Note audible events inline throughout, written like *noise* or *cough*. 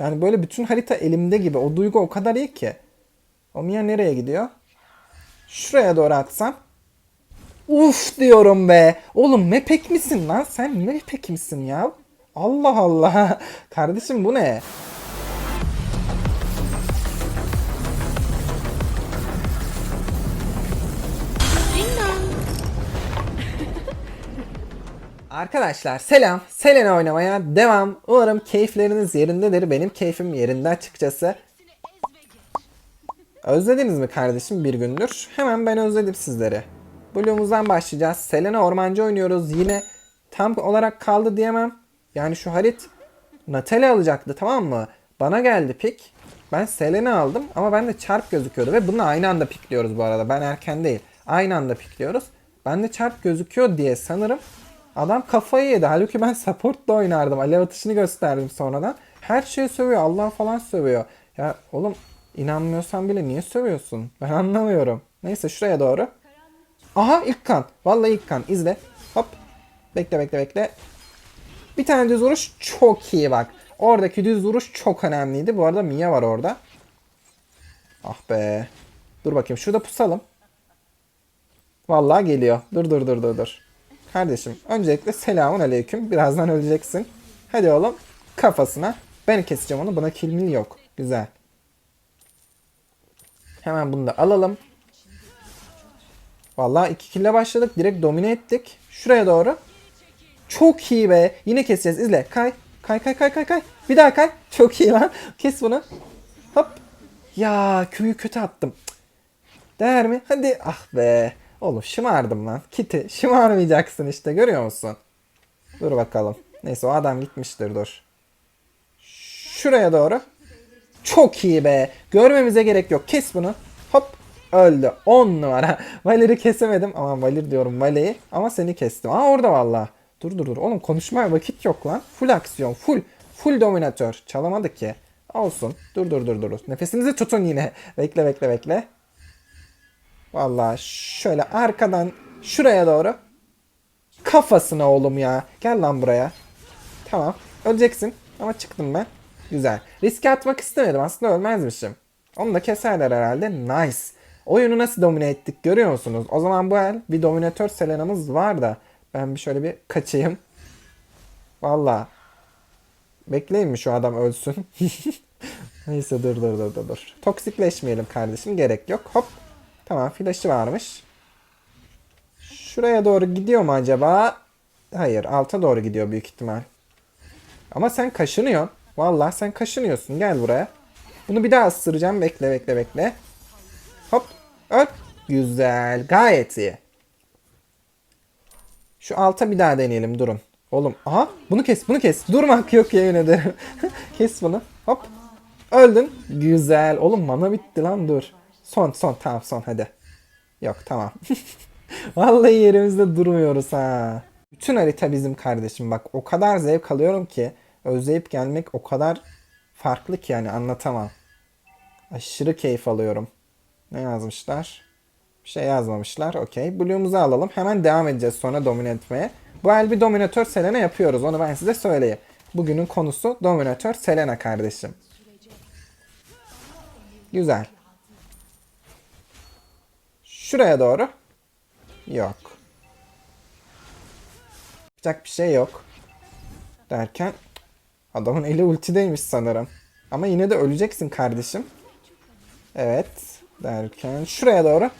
Yani böyle bütün harita elimde gibi. O duygu o kadar iyi ki. O Mia nereye gidiyor? Şuraya doğru atsam. Uf diyorum be. Oğlum mepek misin lan? Sen mepek misin ya? Allah Allah. *laughs* Kardeşim bu ne? Arkadaşlar selam. Selena oynamaya devam. Umarım keyifleriniz yerindedir. Benim keyfim yerinde açıkçası. Özlediniz mi kardeşim bir gündür? Hemen ben özledim sizleri. Blue'umuzdan başlayacağız. Selena ormancı oynuyoruz. Yine tam olarak kaldı diyemem. Yani şu harit Natalie alacaktı tamam mı? Bana geldi pik. Ben Selena aldım ama bende çarp gözüküyordu ve bunu aynı anda pikliyoruz bu arada. Ben erken değil. Aynı anda pikliyoruz. Bende çarp gözüküyor diye sanırım adam kafayı yedi. Halbuki ben support'la oynardım. Alev atışını gösterdim sonradan. Her şeyi sövüyor. Allah falan sövüyor. Ya oğlum inanmıyorsan bile niye sövüyorsun? Ben anlamıyorum. Neyse şuraya doğru. Aha ilk kan. Vallahi ilk kan. İzle. Hop. Bekle bekle bekle. Bir tane düz vuruş çok iyi bak. Oradaki düz vuruş çok önemliydi. Bu arada Mia var orada. Ah be. Dur bakayım şurada pusalım. Vallahi geliyor. Dur dur dur dur dur. Kardeşim öncelikle selamun aleyküm. Birazdan öleceksin. Hadi oğlum kafasına. Ben keseceğim onu. Buna kilmil yok. Güzel. Hemen bunu da alalım. Vallahi iki kille başladık. Direkt domine ettik. Şuraya doğru. Çok iyi be. Yine keseceğiz. İzle. Kay. Kay kay kay kay kay. Bir daha kay. *laughs* Çok iyi lan. Kes bunu. Hop. Ya köyü kötü attım. Değer mi? Hadi. Ah be. Oğlum şımardım lan. Kiti. Şımarmayacaksın işte. Görüyor musun? Dur bakalım. Neyse o adam gitmiştir dur. Şuraya doğru. Çok iyi be. Görmemize gerek yok. Kes bunu. Hop. Öldü. 10 numara. *laughs* Valer'i kesemedim. Ama Valir diyorum Vale'yi. Ama seni kestim. Aa orada valla. Dur dur dur. Oğlum konuşmaya vakit yok lan. Full aksiyon. Full. Full dominatör. Çalamadık ki. Olsun. Dur dur dur dur. Nefesinizi tutun yine. *laughs* Bekle bekle bekle. Valla şöyle arkadan şuraya doğru. Kafasına oğlum ya. Gel lan buraya. Tamam. Öleceksin. Ama çıktım ben. Güzel. Riske atmak istemedim. Aslında ölmezmişim. Onu da keserler herhalde. Nice. Oyunu nasıl domine ettik görüyor musunuz? O zaman bu el bir dominatör Selena'mız var da. Ben bir şöyle bir kaçayım. Valla. Bekleyin mi şu adam ölsün? *laughs* Neyse dur dur dur dur. Toksikleşmeyelim kardeşim. Gerek yok. Hop. Tamam flash'ı varmış. Şuraya doğru gidiyor mu acaba? Hayır alta doğru gidiyor büyük ihtimal. Ama sen kaşınıyorsun. Vallahi sen kaşınıyorsun. Gel buraya. Bunu bir daha ısıracağım. Bekle bekle bekle. Hop. Öp. Güzel. Gayet iyi. Şu alta bir daha deneyelim. Durun. Oğlum. Aha. Bunu kes. Bunu kes. Durmak yok yemin ederim. *laughs* kes bunu. Hop. Öldün. Güzel. Oğlum mana bitti lan dur. Son son. Tamam son hadi. Yok tamam. *laughs* Vallahi yerimizde durmuyoruz ha. Bütün harita bizim kardeşim. Bak o kadar zevk alıyorum ki. Özleyip gelmek o kadar farklı ki yani anlatamam. Aşırı keyif alıyorum. Ne yazmışlar? Bir şey yazmamışlar. Okey. Blue'umuzu alalım. Hemen devam edeceğiz sonra domine etmeye. Bu el bir dominatör Selena yapıyoruz. Onu ben size söyleyeyim. Bugünün konusu dominatör Selena kardeşim. Güzel. Şuraya doğru. Yok. Yapacak bir şey yok. Derken adamın eli ultideymiş sanırım. Ama yine de öleceksin kardeşim. Evet. Derken şuraya doğru.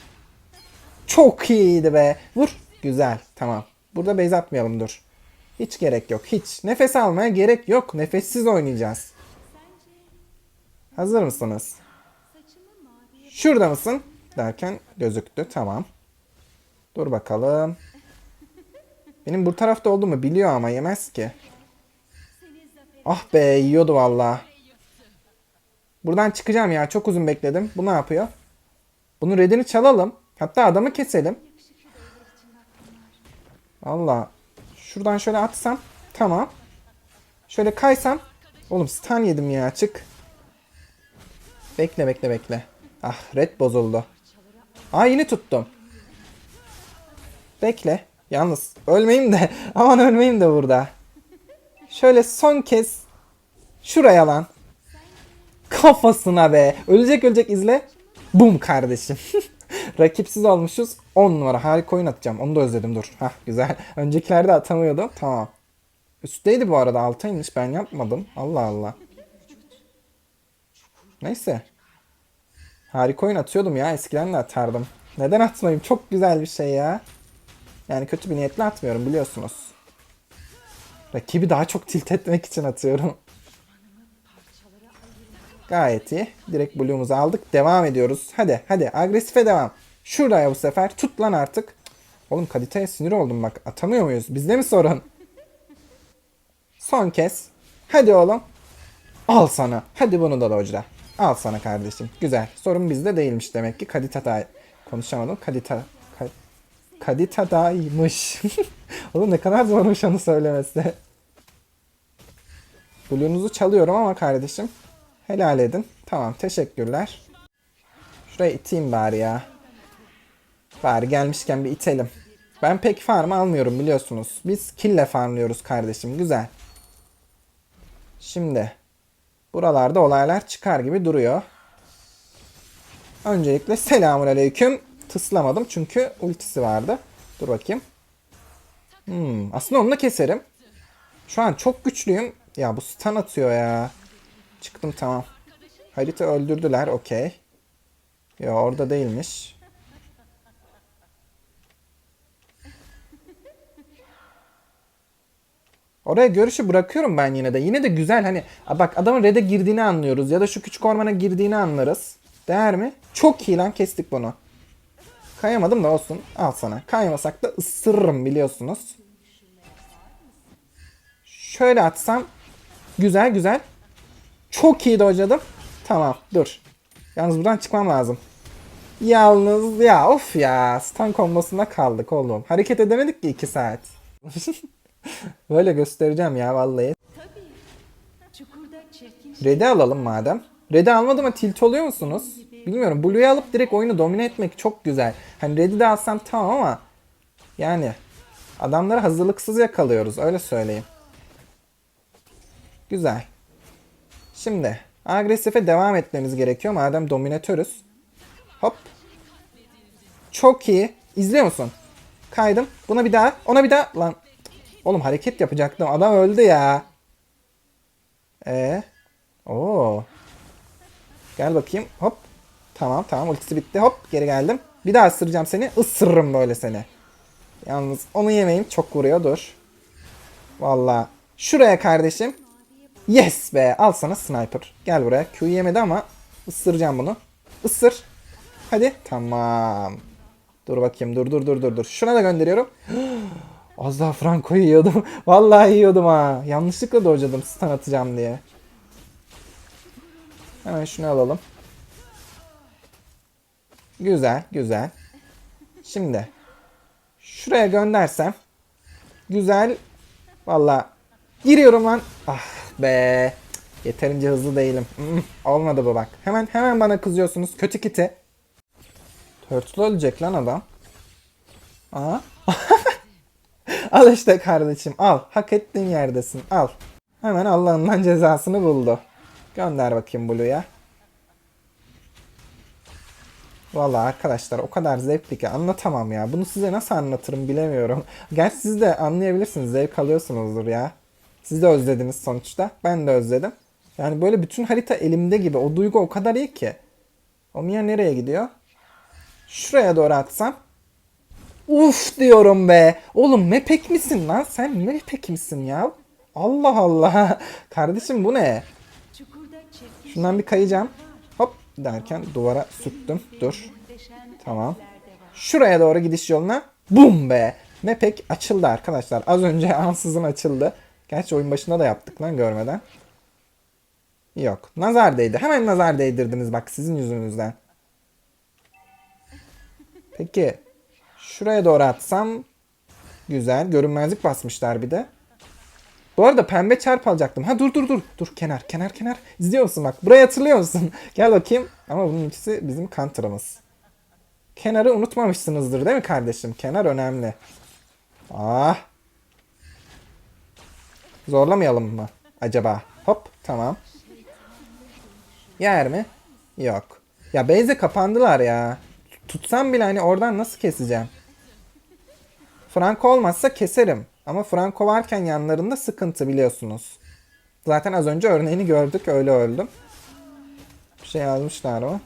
Çok iyiydi be. Vur. Güzel. Tamam. Burada base atmayalım dur. Hiç gerek yok. Hiç. Nefes almaya gerek yok. Nefessiz oynayacağız. Hazır mısınız? Şurada mısın? Derken gözüktü. Tamam. Dur bakalım. Benim bu tarafta olduğumu biliyor ama yemez ki. Ah be yiyordu valla. Buradan çıkacağım ya. Çok uzun bekledim. Bu ne yapıyor? Bunun redini çalalım. Hatta adamı keselim. Valla. Şuradan şöyle atsam. Tamam. Şöyle kaysam. Oğlum stun yedim ya. Çık. Bekle bekle bekle. Ah red bozuldu. Aa tuttum. Bekle. Yalnız ölmeyeyim de. *laughs* Aman ölmeyeyim de burada. Şöyle son kez. Şuraya lan. Kafasına be. Ölecek ölecek izle. Bum kardeşim. *laughs* Rakipsiz olmuşuz. 10 numara. Harika oyun atacağım. Onu da özledim dur. Hah güzel. *laughs* Öncekilerde atamıyordum. Tamam. Üstteydi bu arada. Altaymış. Ben yapmadım. Allah Allah. Neyse. Harika oyun atıyordum ya. Eskiden de atardım. Neden atmayayım? Çok güzel bir şey ya. Yani kötü bir niyetle atmıyorum biliyorsunuz. Rakibi daha çok tilt etmek için atıyorum. Gayet iyi. Direkt Blue'umuzu aldık. Devam ediyoruz. Hadi hadi agresife devam. Şuraya bu sefer. Tut lan artık. Oğlum Kadite'ye sinir oldum bak. Atamıyor muyuz? Bizde mi sorun? Son kez. Hadi oğlum. Al sana. Hadi bunu da dojla. Al sana kardeşim. Güzel. Sorun bizde değilmiş demek ki. Kadita da konuşamadım. Kadita Ka- Kadita daymış. *laughs* Oğlum ne kadar zormuş onu söylemesi. Blue'unuzu çalıyorum ama kardeşim. Helal edin. Tamam teşekkürler. Şuraya iteyim bari ya. Bari gelmişken bir itelim. Ben pek farm almıyorum biliyorsunuz. Biz kille farmlıyoruz kardeşim. Güzel. Şimdi. Buralarda olaylar çıkar gibi duruyor. Öncelikle selamun aleyküm. Tıslamadım çünkü ultisi vardı. Dur bakayım. Hmm, aslında onu da keserim. Şu an çok güçlüyüm. Ya bu stun atıyor ya. Çıktım tamam. Harita öldürdüler okey. Ya orada değilmiş. Oraya görüşü bırakıyorum ben yine de. Yine de güzel hani bak adamın red'e girdiğini anlıyoruz ya da şu küçük ormana girdiğini anlarız. Değer mi? Çok iyi lan kestik bunu. Kayamadım da olsun. Al sana. Kaymasak da ısırırım biliyorsunuz. Şöyle atsam. Güzel güzel. Çok iyi dojladım. Tamam dur. Yalnız buradan çıkmam lazım. Yalnız ya of ya. Stun kombosunda kaldık oğlum. Hareket edemedik ki 2 saat. *laughs* Böyle göstereceğim ya vallahi. Red'i alalım madem. Red'i almadım ama tilt oluyor musunuz? Bilmiyorum. Blue'yu alıp direkt oyunu domine etmek çok güzel. Hani Red'i de alsam tamam ama yani adamları hazırlıksız yakalıyoruz öyle söyleyeyim. Güzel. Şimdi agresife devam etmemiz gerekiyor madem dominatörüz. Hop. Çok iyi. İzliyor musun? Kaydım. Buna bir daha. Ona bir daha. Lan. Oğlum hareket yapacaktım. Adam öldü ya. Ee. Oo. Gel bakayım. Hop. Tamam tamam ultisi bitti. Hop geri geldim. Bir daha ısıracağım seni. Isırırım böyle seni. Yalnız onu yemeyeyim. Çok vuruyor. Dur. Valla. Şuraya kardeşim. Yes be. Al sana sniper. Gel buraya. Q yemedi ama ısıracağım bunu. Isır. Hadi. Tamam. Dur bakayım. Dur dur dur dur dur. Şuna da gönderiyorum. *gasps* Az daha Franco yiyordum. *laughs* Vallahi yiyordum ha. Yanlışlıkla dojladım stun atacağım diye. Hemen şunu alalım. Güzel, güzel. Şimdi şuraya göndersem güzel. Valla giriyorum lan. Ah be. Yeterince hızlı değilim. Mm, olmadı bu bak. Hemen hemen bana kızıyorsunuz. Kötü kiti. Turtle ölecek lan adam. Aa. *laughs* al işte kardeşim al. Hak ettiğin yerdesin al. Hemen Allah'ından cezasını buldu. Gönder bakayım Blue'ya. Vallahi arkadaşlar o kadar zevkli ki anlatamam ya. Bunu size nasıl anlatırım bilemiyorum. Gerçi siz de anlayabilirsiniz. Zevk alıyorsunuzdur ya. Siz de özlediniz sonuçta. Ben de özledim. Yani böyle bütün harita elimde gibi. O duygu o kadar iyi ki. O Mia nereye gidiyor? Şuraya doğru atsam. Uf diyorum be. Oğlum mepek misin lan? Sen mepek misin ya? Allah Allah. *laughs* Kardeşim bu ne? Şundan bir kayacağım. Hop derken duvara sürttüm. Dur. Tamam. Şuraya doğru gidiş yoluna. Bum be. Mepek açıldı arkadaşlar. Az önce *laughs* ansızın açıldı. Gerçi oyun başında da yaptık lan görmeden. Yok. Nazar değdi. Hemen nazar değdirdiniz bak sizin yüzünüzden. Peki. Şuraya doğru atsam. Güzel. Görünmezlik basmışlar bir de. Bu arada pembe çarp alacaktım. Ha dur dur dur. Dur kenar kenar kenar. İzliyor musun bak. Burayı hatırlıyor musun? *laughs* Gel bakayım. Ama bunun ikisi bizim counter'ımız. Kenarı unutmamışsınızdır değil mi kardeşim? Kenar önemli. Ah. Zorlamayalım mı acaba? Hop tamam. Yer mi? Yok. Ya base'e kapandılar ya. Tutsam bile hani oradan nasıl keseceğim? Franco olmazsa keserim. Ama Franco varken yanlarında sıkıntı biliyorsunuz. Zaten az önce örneğini gördük öyle öldüm. Bir şey yazmışlar mı?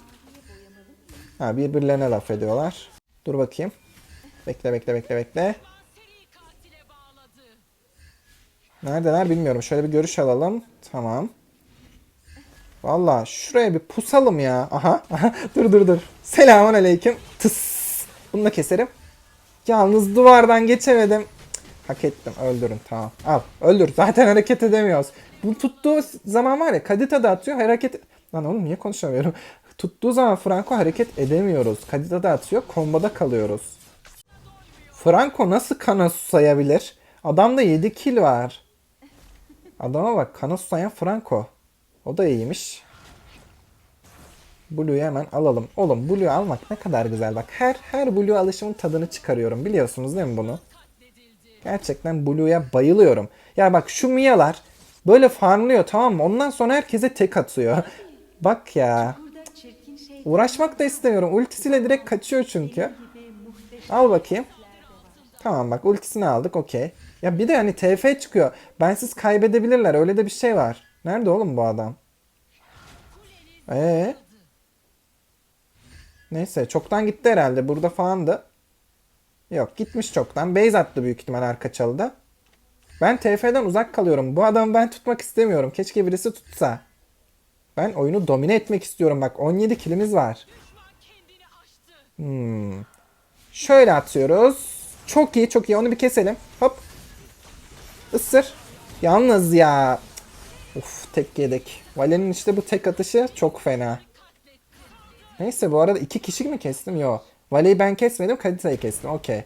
Ha birbirlerine laf ediyorlar. Dur bakayım. Bekle bekle bekle bekle. Neredeler bilmiyorum. Şöyle bir görüş alalım. Tamam. Valla şuraya bir pusalım ya. Aha, aha. dur dur dur. Selamun aleyküm. Tıs. Bunu da keserim. Yalnız duvardan geçemedim. Hak ettim. Öldürün tamam. Al. Öldür. Zaten hareket edemiyoruz. Bu tuttuğu zaman var ya Kadita da atıyor. Hareket... Lan oğlum niye konuşamıyorum? Tuttuğu zaman Franco hareket edemiyoruz. Kadita da atıyor. Komboda kalıyoruz. Franco nasıl kana susayabilir? Adamda 7 kill var. Adama bak kana susayan Franco. O da iyiymiş. Blue'yu hemen alalım. Oğlum Blue'yu almak ne kadar güzel bak. Her her Blue alışımın tadını çıkarıyorum. Biliyorsunuz değil mi bunu? Gerçekten Blue'ya bayılıyorum. Ya bak şu Mia'lar böyle farmlıyor tamam mı? Ondan sonra herkese tek atıyor. *laughs* bak ya. Uğraşmak da istemiyorum. Ultisiyle direkt kaçıyor çünkü. Al bakayım. Tamam bak ultisini aldık okey. Ya bir de hani TF çıkıyor. Bensiz kaybedebilirler. Öyle de bir şey var. Nerede oğlum bu adam? Ee? Neyse çoktan gitti herhalde. Burada falandı. Yok gitmiş çoktan. Base attı büyük ihtimal arka çalıda. Ben TF'den uzak kalıyorum. Bu adamı ben tutmak istemiyorum. Keşke birisi tutsa. Ben oyunu domine etmek istiyorum. Bak 17 kilimiz var. Hmm. Şöyle atıyoruz. Çok iyi çok iyi. Onu bir keselim. Hop. Isır. Yalnız ya. Uf tek yedik. Vale'nin işte bu tek atışı çok fena. Neyse bu arada iki kişi mi kestim? Yo. Vale'yi ben kesmedim. Kadita'yı kestim. Okey.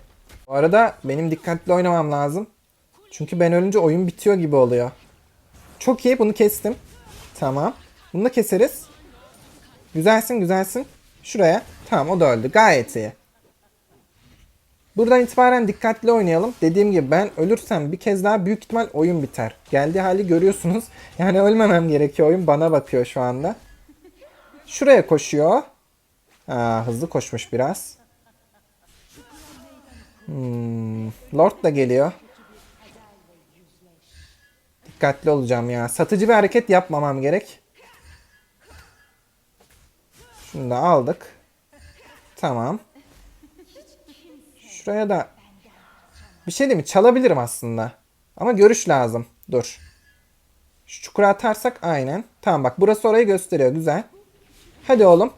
Bu arada benim dikkatli oynamam lazım. Çünkü ben ölünce oyun bitiyor gibi oluyor. Çok iyi bunu kestim. Tamam. Bunu da keseriz. Güzelsin güzelsin. Şuraya. Tamam o da öldü. Gayet iyi. Buradan itibaren dikkatli oynayalım. Dediğim gibi ben ölürsem bir kez daha büyük ihtimal oyun biter. Geldiği hali görüyorsunuz. *laughs* Yani ölmemem gerekiyor. Oyun bana bakıyor şu anda. Şuraya koşuyor. Aa, hızlı koşmuş biraz. Hmm, Lord da geliyor. Dikkatli olacağım ya. Satıcı bir hareket yapmamam gerek. Şunu da aldık. Tamam. Şuraya da bir şey değil mi? Çalabilirim aslında. Ama görüş lazım. Dur. Şu çukura atarsak aynen. Tamam bak burası orayı gösteriyor. Güzel. Hadi oğlum.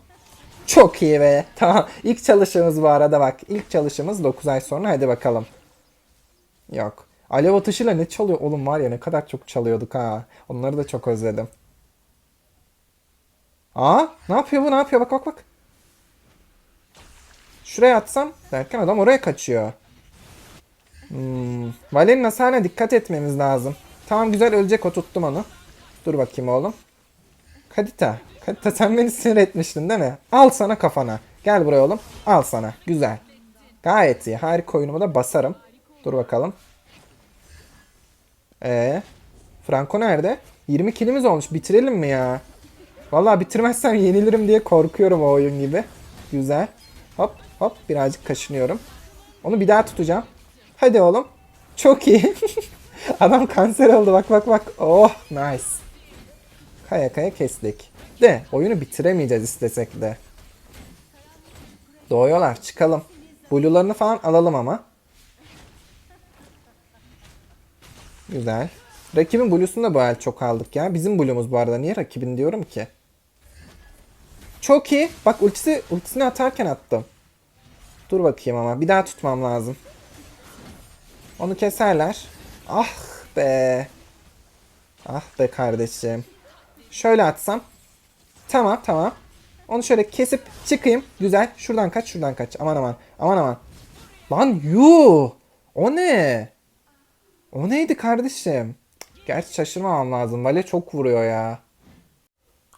Çok iyi be. *laughs* Tamam. İlk çalışımız bu arada bak. İlk çalışımız 9 ay sonra. Hadi bakalım. Yok. Alev atışıyla ne çalıyor? Oğlum var ya ne kadar çok çalıyorduk ha. Onları da çok özledim. Aa ne yapıyor bu ne yapıyor bak bak bak. Şuraya atsam derken adam oraya kaçıyor. Hmm. Vale'nin hasarına dikkat etmemiz lazım. Tamam güzel ölecek o tuttum onu. Dur bakayım oğlum. Kadita. Kadita sen beni sinir etmiştin değil mi? Al sana kafana. Gel buraya oğlum. Al sana. Güzel. Gayet iyi. Harika oyunumu da basarım. Dur bakalım. Ee, Franco nerede? 20 kilimiz olmuş. Bitirelim mi ya? Vallahi bitirmezsem yenilirim diye korkuyorum o oyun gibi. Güzel. Hop hop birazcık kaşınıyorum. Onu bir daha tutacağım. Hadi oğlum. Çok iyi. *laughs* Adam kanser oldu bak bak bak. Oh nice. Kaya kaya kestik. De oyunu bitiremeyeceğiz istesek de. Doğuyorlar çıkalım. Blue'larını falan alalım ama. Güzel. Rakibin Blue'sunu da bu el çok aldık ya. Bizim Blue'umuz bu arada. Niye rakibin diyorum ki? Çok iyi. Bak ultisi, ultisini atarken attım. Dur bakayım ama. Bir daha tutmam lazım. Onu keserler. Ah be. Ah be kardeşim. Şöyle atsam. Tamam tamam. Onu şöyle kesip çıkayım. Güzel. Şuradan kaç şuradan kaç. Aman aman. Aman aman. Lan yu. O ne? O neydi kardeşim? Gerçi şaşırmamam lazım. Vale çok vuruyor ya.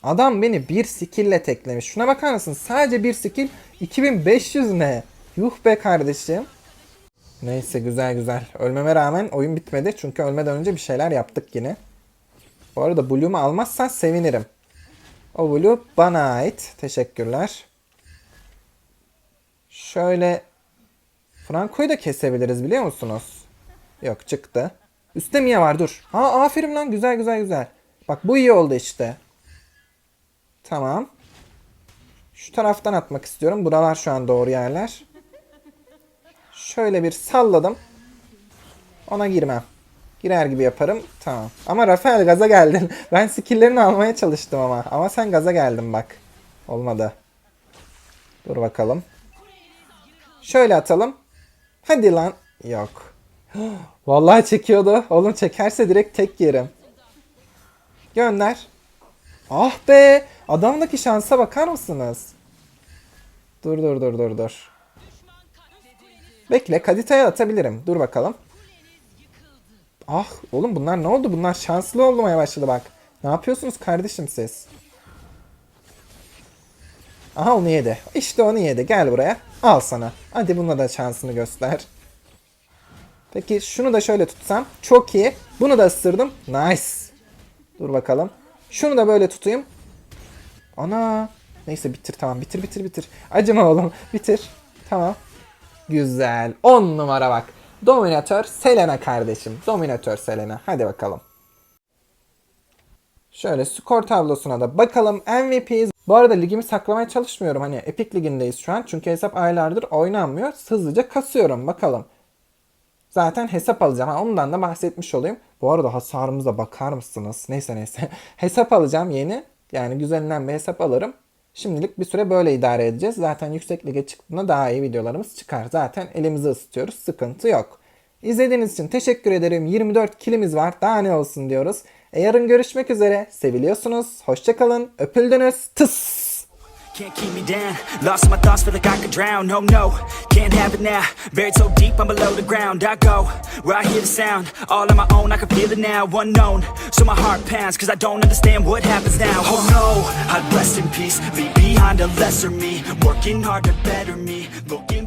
Adam beni bir skill'le teklemiş. Şuna bakar mısın? Sadece bir skill 2500 ne? Yuh be kardeşim. Neyse güzel güzel. Ölmeme rağmen oyun bitmedi. Çünkü ölmeden önce bir şeyler yaptık yine. Bu arada Bloom'u almazsan sevinirim. O blue bana ait. Teşekkürler. Şöyle Franco'yu da kesebiliriz biliyor musunuz? Yok çıktı. Üstte Mia var dur. Aa aferin lan güzel güzel güzel. Bak bu iyi oldu işte. Tamam. Şu taraftan atmak istiyorum. Buralar şu an doğru yerler. Şöyle bir salladım. Ona girmem. Girer gibi yaparım. Tamam. Ama Rafael gaza geldin. *laughs* Ben skill'lerini almaya çalıştım ama. Ama sen gaza geldin bak. Olmadı. Dur bakalım. Şöyle atalım. Hadi lan. Yok. *gasps* Vallahi çekiyordu. Oğlum çekerse direkt tek yerim. Gönder. Ah be. Adamdaki şansa bakar mısınız? Dur dur dur dur dur. Bekle Kadita'ya atabilirim. Dur bakalım. Ah oğlum bunlar ne oldu? Bunlar şanslı olmaya başladı bak. Ne yapıyorsunuz kardeşim siz? Aha onu yedi. İşte onu yedi. Gel buraya. Al sana. Hadi buna da şansını göster. Peki şunu da şöyle tutsam. Çok iyi. Bunu da ısırdım. Nice. Dur bakalım. Şunu da böyle tutayım. Ana. Neyse bitir tamam. Bitir bitir bitir. Acıma oğlum. Bitir. Tamam. Güzel. 10 numara bak. Dominatör Selena kardeşim. Dominatör Selena. Hadi bakalım. Şöyle skor tablosuna da bakalım. MVP'yiz. Bu arada ligimi saklamaya çalışmıyorum. Hani Epic ligindeyiz şu an. Çünkü hesap aylardır oynanmıyor. Hızlıca kasıyorum. Bakalım. Zaten hesap alacağım. Ha, ondan da bahsetmiş olayım. Bu arada hasarımıza bakar mısınız? Neyse neyse. *laughs* hesap alacağım yeni. Yani güzelinden bir hesap alırım. Şimdilik bir süre böyle idare edeceğiz. Zaten yüksek lige çıktığında daha iyi videolarımız çıkar. Zaten elimizi ısıtıyoruz. Sıkıntı yok. İzlediğiniz için teşekkür ederim. 24 kilimiz var. Daha ne olsun diyoruz. E yarın görüşmek üzere. Seviliyorsunuz. Hoşçakalın. Öpüldünüz. Tıs. Can't keep me down. Lost my thoughts, feel like I could drown. No, no, can't have it now. Buried so deep, I'm below the ground. I go where I hear the sound. All on my own, I can feel it now. Unknown, so my heart pounds, cause I don't understand what happens now. Oh no, I'd rest in peace. Leave behind a lesser me. Working hard to better me. Looking.